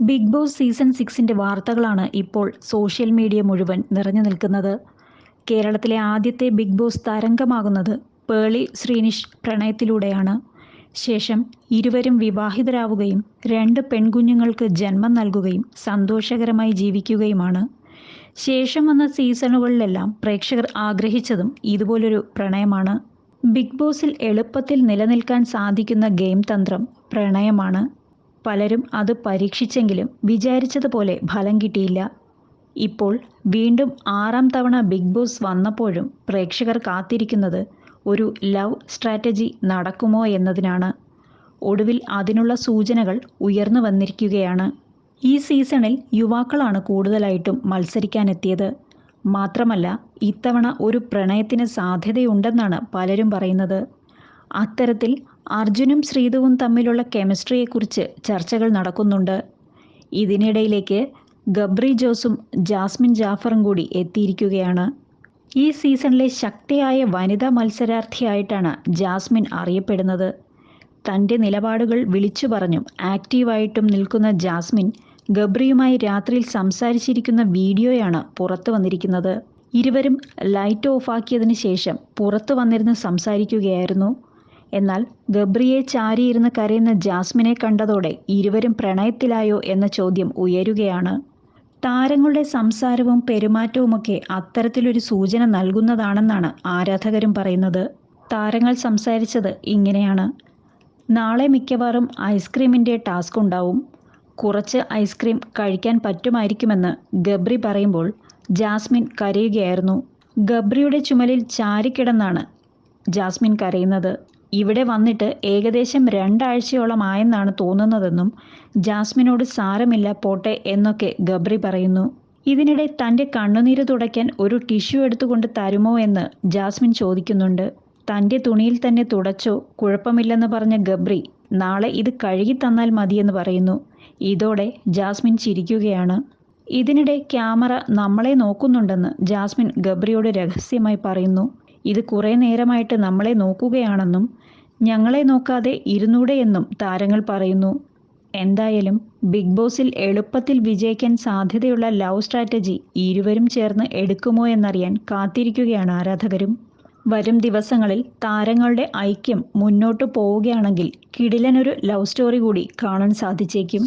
Big boss season സിക്സിന്റെ വാർത്തകളാണ് ഇപ്പോൾ social media മുഴുവൻ നിറഞ്ഞു നിൽക്കുന്നത്. കേരളത്തിലെ ആദ്യത്തെ ബിഗ് ബോസ് തരംഗമാകുന്നത് പേളി ശ്രീനിഷ് പ്രണയത്തിലൂടെയാണ്. ശേഷം ഇരുവരും വിവാഹിതരാവുകയും രണ്ട് പെൺകുഞ്ഞുങ്ങൾക്ക് ജന്മം നൽകുകയും സന്തോഷകരമായി ജീവിക്കുകയുമാണ്. ശേഷം വന്ന സീസണുകളിലെല്ലാം പ്രേക്ഷകർ ആഗ്രഹിച്ചതും ഇതുപോലൊരു പ്രണയമാണ്. ബിഗ് ബോസിൽ എളുപ്പത്തിൽ നിലനിൽക്കാൻ സാധിക്കുന്ന ഗെയിം തന്ത്രം പ്രണയമാണ്. പലരും അത് പരീക്ഷിച്ചെങ്കിലും വിചാരിച്ചതുപോലെ ഫലം കിട്ടിയില്ല. ഇപ്പോൾ വീണ്ടും ആറാം തവണ ബിഗ് ബോസ് വന്നപ്പോഴും പ്രേക്ഷകർ കാത്തിരിക്കുന്നത് ഒരു ലവ് സ്ട്രാറ്റജി നടക്കുമോ എന്നതിനാണ്. ഒടുവിൽ അതിനുള്ള സൂചനകൾ ഉയർന്നു വന്നിരിക്കുകയാണ്. ഈ സീസണിൽ യുവാക്കളാണ് കൂടുതലായിട്ടും മത്സരിക്കാനെത്തിയത്. മാത്രമല്ല ഇത്തവണ ഒരു പ്രണയത്തിന് സാധ്യതയുണ്ടെന്നാണ് പലരും പറയുന്നത്. അത്തരത്തിൽ അർജുനും ശ്രീതുവും തമ്മിലുള്ള കെമിസ്ട്രിയെക്കുറിച്ച് ചർച്ചകൾ നടക്കുന്നുണ്ട്. ഇതിനിടയിലേക്ക് ഗബ്രി ജോസും ജാസ്മിൻ ജാഫറും കൂടി എത്തിയിരിക്കുകയാണ്. ഈ സീസണിലെ ശക്തിയായ വനിതാ മത്സരാർത്ഥിയായിട്ടാണ് ജാസ്മിൻ അറിയപ്പെടുന്നത്. തന്റെ നിലപാടുകൾ വിളിച്ചു പറഞ്ഞും ആക്റ്റീവായിട്ടും നിൽക്കുന്ന ജാസ്മിൻ ഗബ്രിയുമായി രാത്രിയിൽ സംസാരിച്ചിരിക്കുന്ന വീഡിയോയാണ് പുറത്തു വന്നിരിക്കുന്നത്. ഇരുവരും ലൈറ്റ് ഓഫാക്കിയതിനു ശേഷം പുറത്തു വന്നിരുന്ന് സംസാരിക്കുകയായിരുന്നു. എന്നാൽ ഗബ്രിയെ ചാരിയിരുന്ന് കരയുന്ന ജാസ്മിനെ കണ്ടതോടെ ഇരുവരും പ്രണയത്തിലായോ എന്ന ചോദ്യം ഉയരുകയാണ്. താരങ്ങളുടെ സംസാരവും പെരുമാറ്റവുമൊക്കെ അത്തരത്തിലൊരു സൂചന നൽകുന്നതാണെന്നാണ് ആരാധകരും പറയുന്നത്. താരങ്ങൾ സംസാരിച്ചത് ഇങ്ങനെയാണ്. നാളെ മിക്കവാറും ഐസ്ക്രീമിന്റെ ടാസ്ക് ഉണ്ടാവും. കുറച്ച് ഐസ്ക്രീം കഴിക്കാൻ പറ്റുമായിരിക്കുമെന്ന് ഗബ്രി പറയുമ്പോൾ ജാസ്മിൻ കരയുകയായിരുന്നു. ഗബ്രിയുടെ ചുമലിൽ ചാരിക്കിടന്നാണ് ജാസ്മിൻ കരയുന്നത്. ഇവിടെ വന്നിട്ട് ഏകദേശം രണ്ടാഴ്ചയോളം ആയെന്നാണ് തോന്നുന്നതെന്നും ജാസ്മിനോട് സാരമില്ല പോട്ടെ എന്നൊക്കെ ഗബ്രി പറയുന്നു. ഇതിനിടെ തന്റെ കണ്ണുനീര് തുടയ്ക്കാൻ ഒരു ടിഷ്യൂ എടുത്തുകൊണ്ട് തരുമോ എന്ന് ജാസ്മിൻ ചോദിക്കുന്നുണ്ട്. തന്റെ തുണിയിൽ തന്നെ തുടച്ചോ? കുഴപ്പമില്ലെന്ന് പറഞ്ഞ ഗബ്രി നാളെ ഇത് കഴുകി തന്നാൽ മതിയെന്ന് പറയുന്നു. ഇതോടെ ജാസ്മിൻ ചിരിക്കുകയാണ്. ഇതിനിടെ ക്യാമറ നമ്മളെ നോക്കുന്നുണ്ടെന്ന് ജാസ്മിൻ ഗബ്രിയോട് രഹസ്യമായി പറയുന്നു. ഇത് കുറേ നേരമായിട്ട് നമ്മളെ നോക്കുകയാണെന്നും ഞങ്ങളെ നോക്കാതെ ഇരുന്നൂടെ എന്നും താരങ്ങൾ പറയുന്നു. എന്തായാലും ബിഗ് ബോസിൽ എളുപ്പത്തിൽ വിജയിക്കാൻ സാധ്യതയുള്ള ലവ് സ്ട്രാറ്റജി ഇരുവരും ചേർന്ന് എടുക്കുമോ എന്നറിയാൻ കാത്തിരിക്കുകയാണ് ആരാധകരും. വരും ദിവസങ്ങളിൽ താരങ്ങളുടെ ഐക്യം മുന്നോട്ട് പോവുകയാണെങ്കിൽ കിടിലനൊരു ലവ് സ്റ്റോറി കൂടി കാണാൻ സാധിച്ചേക്കും.